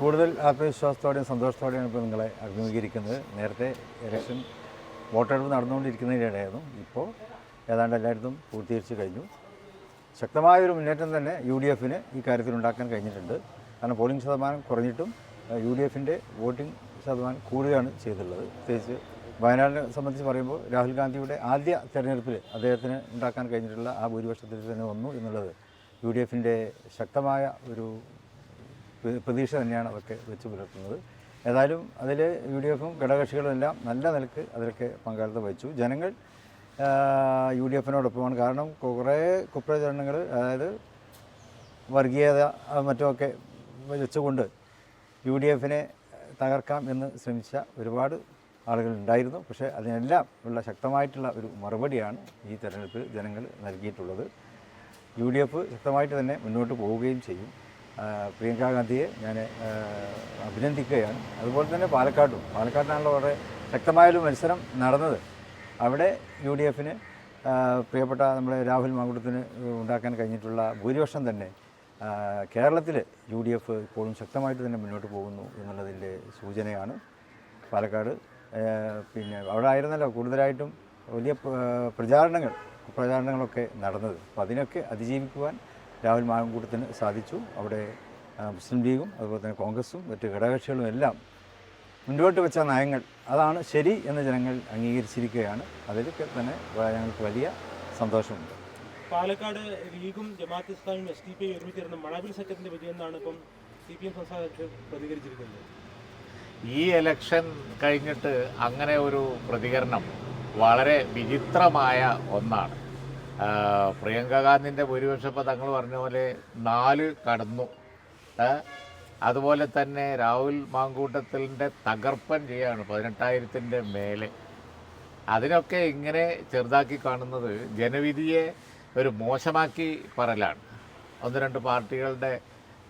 കൂടുതൽ ആത്മവിശ്വാസത്തോടെയും സന്തോഷത്തോടെയാണ് ഇപ്പോൾ നിങ്ങളെ അഭിമുഖീകരിക്കുന്നത്. നേരത്തെ ഇലക്ഷൻ വോട്ടെടുപ്പ് നടന്നുകൊണ്ടിരിക്കുന്നതിനിടെയായിരുന്നു. ഇപ്പോൾ ഏതാണ്ട് എല്ലായിടത്തും പൂർത്തീകരിച്ച് കഴിഞ്ഞു. ശക്തമായൊരു മുന്നേറ്റം തന്നെ യു ഡി എഫിന് ഈ കാര്യത്തിൽ ഉണ്ടാക്കാൻ കഴിഞ്ഞിട്ടുണ്ട്. കാരണം പോളിംഗ് ശതമാനം കുറഞ്ഞിട്ടും യു ഡി എഫിന്റെ വോട്ടിംഗ് ശതമാനം കൂടുകയാണ് ചെയ്തിട്ടുള്ളത്. പ്രത്യേകിച്ച് വയനാടിനെ സംബന്ധിച്ച് പറയുമ്പോൾ രാഹുൽ ഗാന്ധിയുടെ ആദ്യ തെരഞ്ഞെടുപ്പിൽ അദ്ദേഹത്തിന് ഉണ്ടാക്കാൻ കഴിഞ്ഞിട്ടുള്ള ആ ഭൂരിപക്ഷത്തിൽ തന്നെ വന്നു എന്നുള്ളത് യു ഡി എഫിന്റെ ശക്തമായ ഒരു പ്രതീക്ഷ തന്നെയാണ് അതൊക്കെ വെച്ച് പുലർത്തുന്നത്. ഏതായാലും അതിൽ യു ഡി എഫും ഘടകകക്ഷികളും എല്ലാം നല്ല നിലയ്ക്ക് അതിലൊക്കെ പങ്കാളിത്തം വഹിച്ചു. ജനങ്ങൾ യു ഡി എഫിനോടൊപ്പമാണ്. കാരണം കുറേ കുപ്രചരണങ്ങൾ അതായത് വർഗീയത മറ്റുമൊക്കെ വെച്ചുകൊണ്ട് യു ഡി എഫിനെ തകർക്കാം എന്ന് ശ്രമിച്ച ഒരുപാട് ആളുകൾ ഉണ്ടായിരുന്നു പക്ഷേ അതിനെല്ലാം ഉള്ള ശക്തമായിട്ടുള്ള ഒരു മറുപടിയാണ് ഈ തെരഞ്ഞെടുപ്പിൽ ജനങ്ങൾ നൽകിയിട്ടുള്ളത്. യു ഡി എഫ് ശക്തമായിട്ട് തന്നെ മുന്നോട്ട് പോവുകയും ചെയ്യും. പ്രിയങ്ക ഗാന്ധിയെ ഞാൻ അഭിനന്ദിക്കുകയാണ്. അതുപോലെ തന്നെ പാലക്കാട്ടും പാലക്കാട്ടിനാണല്ലോ വളരെ ശക്തമായൊരു മത്സരം നടന്നത്. അവിടെ യു ഡി എഫിന് പ്രിയപ്പെട്ട നമ്മുടെ രാഹുൽ മാങ്കുടത്തിന് ഉണ്ടാക്കാൻ കഴിഞ്ഞിട്ടുള്ള ഭൂരിപക്ഷം തന്നെ കേരളത്തിൽ യു ഡി എഫ് ഇപ്പോഴും ശക്തമായിട്ട് തന്നെ മുന്നോട്ട് പോകുന്നു എന്നുള്ളതിന്റെ സൂചനയാണ് പാലക്കാട്. പിന്നെ അവിടെ ആയിരുന്നല്ലോ കൂടുതലായിട്ടും വലിയ പ്രചാരണങ്ങൾ പ്രചാരണങ്ങളൊക്കെ നടന്നത്. അപ്പോൾ അതിനൊക്കെ അതിജീവിക്കുവാൻ രാഹുൽ മാങ്കൂട്ടത്തിന് സാധിച്ചു. അവിടെ മുസ്ലിം ലീഗും അതുപോലെ തന്നെ കോൺഗ്രസും മറ്റ് ഘടകകക്ഷികളും എല്ലാം മുൻപോട്ട് വെച്ച നയങ്ങൾ അതാണ് ശരി എന്ന് ജനങ്ങൾ അംഗീകരിച്ചിരിക്കുകയാണ്. അതിലൊക്കെ തന്നെ ഞങ്ങൾക്ക് വലിയ സന്തോഷമുണ്ട്. പാലക്കാട് ലീഗും ജമാഅത്ത് ഇസ്ലാമും എസ് ഡി പി ഒരുമിച്ചിരുന്ന മണവിൽ സഖ്യത്തിന്റെ വിജയം എന്നാണ് ഇപ്പം സി പി എം സംസ്ഥാന അധ്യക്ഷൻ പ്രതികരിച്ചിരിക്കുന്നത്. ഈ ഇലക്ഷൻ കഴിഞ്ഞിട്ട് അങ്ങനെ ഒരു പ്രതികരണം വളരെ വിചിത്രമായ ഒന്നാണ്. പ്രിയങ്ക ഗാന്ധിന്റെ ഭൂരിപക്ഷം ഇപ്പോൾ തങ്ങൾ പറഞ്ഞ പോലെ നാല് കടന്നു. അതുപോലെ തന്നെ രാഹുൽ മാങ്കൂട്ടത്തിന്റെ തകർപ്പൻ ചെയ്യാണ് പതിനെട്ടായിരത്തിന്റെ മേലെ. അതിനൊക്കെ ഇങ്ങനെ ചെറുതാക്കി കാണുന്നത് ജനവിധിയെ ഒരു മോശമാക്കി പറലാണ്. ഒന്ന് രണ്ട് പാർട്ടികളുടെ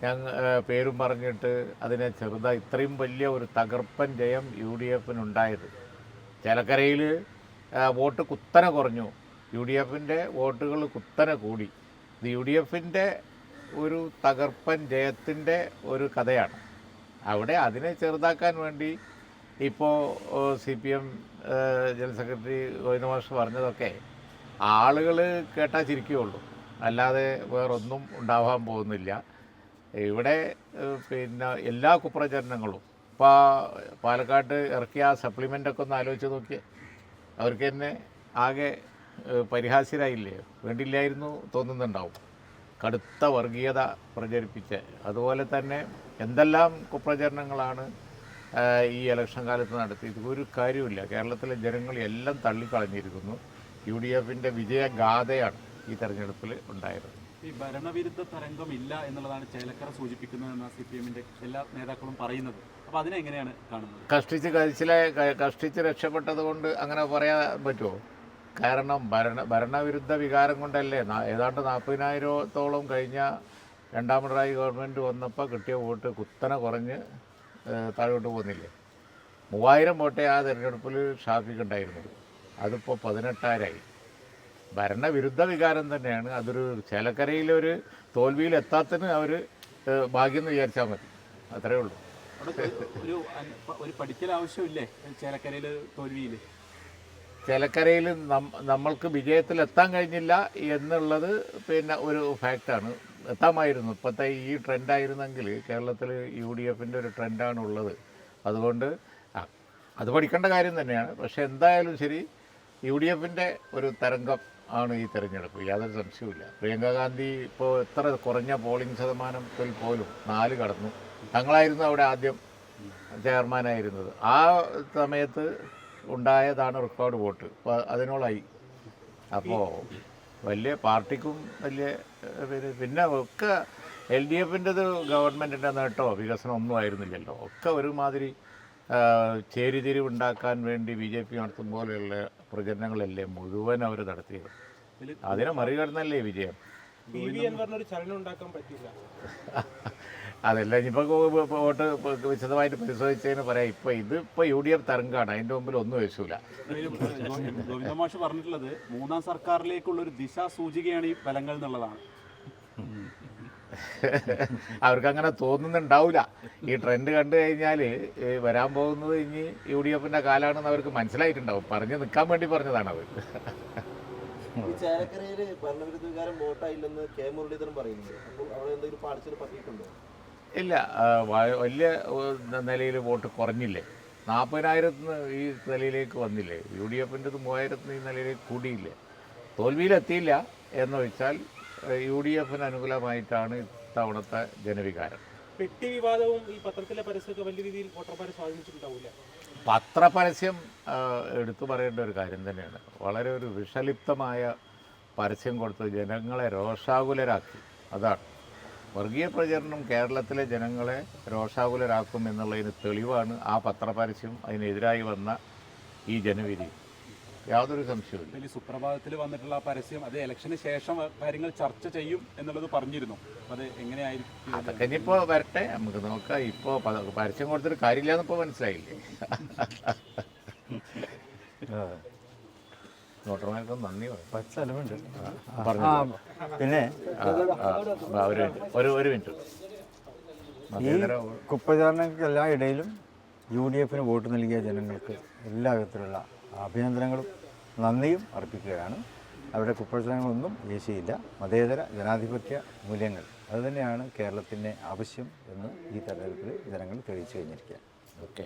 ഞങ്ങൾ പേരും പറഞ്ഞിട്ട് അതിനെ ചെറുതാ ഇത്രയും വലിയ ഒരു തകർപ്പൻ ജയം യു ഡി എഫിനുണ്ടായത്. ചേലക്കരയിൽ വോട്ട് കുത്തനെ കുറഞ്ഞു. യു ഡി എഫിന്റെ വോട്ടുകൾ കുത്തനെ കൂടി. ഇത് യു ഡി എഫിന്റെ ഒരു തകർപ്പൻ ജയത്തിന്റെ ഒരു കഥയാണ്. അവിടെ അതിനെ ചെറുതാക്കാൻ വേണ്ടി ഇപ്പോൾ C P M general secretary Govinda മാഷ് പറഞ്ഞതൊക്കെ ആളുകൾ കേട്ടാൽ ചിരിക്കുകയുള്ളൂ. അല്ലാതെ വേറൊന്നും ഉണ്ടാവാൻ പോകുന്നില്ല. ഇവിടെ പിന്നെ എല്ലാ കുപ്രചരണങ്ങളും ഇപ്പോൾ പാലക്കാട്ട് ഇറക്കിയ ആ സപ്ലിമെന്റൊക്കെ ഒന്ന് ആലോചിച്ച് നോക്കിയേ. അവർക്ക് തന്നെ ആകെ പരിഹാസ്യരായില്ലേ? വേണ്ടില്ലായിരുന്നു തോന്നുന്നുണ്ടാവും. കടുത്ത വർഗീയത പ്രചരിപ്പിച്ച് അതുപോലെ തന്നെ എന്തെല്ലാം കുപ്രചരണങ്ങളാണ് ഈ ഇലക്ഷൻ കാലത്ത് നടത്തിയത്? ഒരു കാര്യമില്ല കേരളത്തിലെ ജനങ്ങൾ എല്ലാം തള്ളിക്കളഞ്ഞിരിക്കുന്നു. യു ഡി എഫിന്റെ വിജയഗാഥയാണ് ഈ തെരഞ്ഞെടുപ്പിൽ ഉണ്ടായത്. ഈ ഭരണവിരുദ്ധ തരംഗം ഇല്ല എന്നുള്ളതാണ് ചേലക്കര സൂചിപ്പിക്കുന്നതെന്ന് സി പി എമ്മിന്റെ എല്ലാ നേതാക്കളും പറയുന്നത്. അപ്പോൾ അതിനെ എങ്ങനെയാണ് കാണുന്നത്? കഷ്ടിച്ച് കഴിച്ചിലെ കഷ്ടിച്ച് രക്ഷപ്പെട്ടത് കൊണ്ട് അങ്ങനെ പറയാൻ പറ്റുമോ കാരണം ഭരണ ഭരണവിരുദ്ധ വികാരം കൊണ്ടല്ലേ? ഏതാണ്ട് നാൽപ്പതിനായിരത്തോളം കഴിഞ്ഞ രണ്ടാം പിണറായി ഗവൺമെന്റ് വന്നപ്പോൾ കിട്ടിയ വോട്ട് കുത്തനെ കുറഞ്ഞ് താഴോട്ട് പോകുന്നില്ലേ മൂവായിരം വോട്ടേ ആ തിരഞ്ഞെടുപ്പിൽ ഷാഫിക്കുണ്ടായിരുന്നത് അതിപ്പോൾ പതിനെട്ടായിരമായി ഭരണവിരുദ്ധ വികാരം തന്നെയാണ്. അതൊരു ചേലക്കരയിലൊരു തോൽവിയിൽ എത്താത്തതിന് അവർ ഭാഗ്യം എന്ന് വിചാരിച്ചാൽ മതി. അത്രയേ ഉള്ളൂ. ഒരു ഒരു പഠിക്കൽ ആവശ്യമില്ലേ? ചേലക്കരയിൽ തോൽവിയിൽ? ചേലക്കരയിൽ നമ്മൾക്ക് വിജയത്തിൽ എത്താൻ കഴിഞ്ഞില്ല എന്നുള്ളത് പിന്നെ ഒരു ഫാക്റ്റാണ്. എത്താമായിരുന്നു. ഇപ്പോഴത്തെ ഈ ട്രെൻഡായിരുന്നെങ്കിൽ കേരളത്തിൽ യു ഡി എഫിന്റെ ഒരു ട്രെൻഡാണ് ഉള്ളത് അതുകൊണ്ട് അത് പഠിക്കേണ്ട കാര്യം തന്നെയാണ്. പക്ഷേ എന്തായാലും ശരി യു ഡി എഫിന്റെ ഒരു തരംഗം ആണ് ഈ തെരഞ്ഞെടുപ്പ്. യാതൊരു സംശയവുമില്ല. പ്രിയങ്ക ഗാന്ധി ഇപ്പോൾ എത്ര കുറഞ്ഞ പോളിംഗ് ശതമാനത്തിൽ പോലും നാല് കടന്നു. തങ്ങളായിരുന്നു അവിടെ ആദ്യം ചെയർമാനായിരുന്നത്. ആ സമയത്ത് ഉണ്ടായതാണ് റെക്കോർഡ് വോട്ട്. അതിനോളായി. അപ്പോൾ വലിയ പാർട്ടിക്കും വലിയ പിന്നെ ഒക്കെ എൽ ഡി എഫിന്റെത് ഗവൺമെന്റിന്റെ നേട്ടോ വികസനം ഒന്നും ആയിരുന്നില്ലല്ലോ ഒക്കെ ഒരുമാതിരി ചേരിതിരിവുണ്ടാക്കാൻ വേണ്ടി ബി ജെ പി നടത്തും പോലെയുള്ള പ്രചരണങ്ങളല്ലേ മുഴുവൻ അവർ നടത്തിയത്. അതിനെ മറികടന്നല്ലേ വിജയം? പി വി അൻവറിന് ഒരു ചലനം ഉണ്ടാക്കാൻ പറ്റില്ല അതല്ല ഇനിയിപ്പോൾ വോട്ട് വിശദമായിട്ട് പരിശോധിച്ചതിന് പറയാം. ഇപ്പൊ ഇത് ഇപ്പോൾ യു ഡി എഫ് തരംഗമാണ് അതിന്റെ മുമ്പിൽ ഒന്നും വെച്ചില്ല ഗോവിന്ദ മാഷ് പറഞ്ഞിട്ടുള്ളത് മൂന്നാം സർക്കാരിലേക്കുള്ള ഒരു ദിശാ സൂചികയാണ് ഈ ഫലങ്ങൾ എന്നുള്ളതാണ്. അവർക്ക് അങ്ങനെ തോന്നുന്നുണ്ടാവില്ല ഈ ട്രെൻഡ് കണ്ടു കഴിഞ്ഞാൽ വരാൻ പോകുന്നത് ഇനി യു ഡി എഫിന്റെ കാലമാണെന്ന് അവർക്ക് മനസ്സിലായിട്ടുണ്ടാവും. പറഞ്ഞ് നിൽക്കാൻ വേണ്ടി പറഞ്ഞതാണത്. ഈ ചേലക്കരയിൽ ഭരണവിരുദ്ധ വികാരം വോട്ടായില്ലെന്ന് കെ മുരളീധരൻ പറയുന്നുണ്ട്. അപ്പോൾ അവിടെ എന്തെങ്കിലും പാളിച്ചൽ പറ്റിയിട്ടുണ്ടോ? ഇല്ല വലിയ നിലയിൽ വോട്ട് കുറഞ്ഞില്ലേ? നാൽപ്പതിനായിരത്തിന് ഈ നിലയിലേക്ക് വന്നില്ലേ? യു ഡി എഫിന്റെത് മൂവായിരത്തിന് ഈ നിലയിലേക്ക് കൂടിയില്ലേ? തോൽവിയിലെത്തിയില്ല എന്ന് വെച്ചാൽ യു ഡി എഫിന് അനുകൂലമായിട്ടാണ് ഇത്തവണത്തെ ജനവികാരം. പെട്ടി വിവാദവും ഈ പത്രത്തിലെ പരസ്യമൊക്കെ വലിയ രീതിയിൽ വോട്ടർമാരെ സ്വാധീനിച്ചിട്ടുണ്ടാവില്ല? പത്രപരസ്യം എടുത്തു പറയേണ്ട ഒരു കാര്യം തന്നെയാണ്. വളരെ ഒരു വിഷലിപ്തമായ പരസ്യം കൊടുത്ത് ജനങ്ങളെ രോഷാകുലരാക്കി. അതാണ്. വർഗീയ പ്രചരണം കേരളത്തിലെ ജനങ്ങളെ രോഷാകുലരാക്കും എന്നുള്ളതിന് തെളിവാണ് ആ പത്രപരസ്യം അതിനെതിരായി വന്ന ഈ ജനവിധി. യാതൊരു സംശയവുമില്ല. ഇതിൽ സുപ്രഭാതത്തിൽ വന്നിട്ടുള്ള ആ പരസ്യം അത് ഇലക്ഷന് ശേഷം കാര്യങ്ങൾ ചർച്ച ചെയ്യും എന്നുള്ളത് പറഞ്ഞിരുന്നു. അത് എങ്ങനെയായിരിക്കും? അതൊക്കെ ഇനിയിപ്പോൾ വരട്ടെ. നമുക്ക് നോക്കാം. ഇപ്പോൾ പരസ്യം കൊടുത്തിട്ട് കാര്യമില്ല എന്നിപ്പോൾ മനസ്സിലായില്ലേ? നന്ദി സ്ഥലമുണ്ട്. പറഞ്ഞു. പിന്നെ ഒരു ഒരു ഒരു മിനിറ്റ്. ഈ കുപ്രചാരണങ്ങൾക്കെല്ലാ ഇടയിലും യു ഡി എഫിന് വോട്ട് നൽകിയ ജനങ്ങൾക്ക് എല്ലാ വിധത്തിലുള്ള അഭിനന്ദനങ്ങളും നന്ദിയും അർപ്പിക്കുകയാണ്. അവിടെ കുപ്രചാരണങ്ങളൊന്നും വീശിയില്ല മതേതര ജനാധിപത്യ മൂല്യങ്ങൾ. അതുതന്നെയാണ് കേരളത്തിന്റെ ആവശ്യം എന്ന് ഈ തെരഞ്ഞെടുപ്പിൽ ജനങ്ങൾ തെളിയിച്ചു കഴിഞ്ഞിരിക്കുക ഓക്കെ.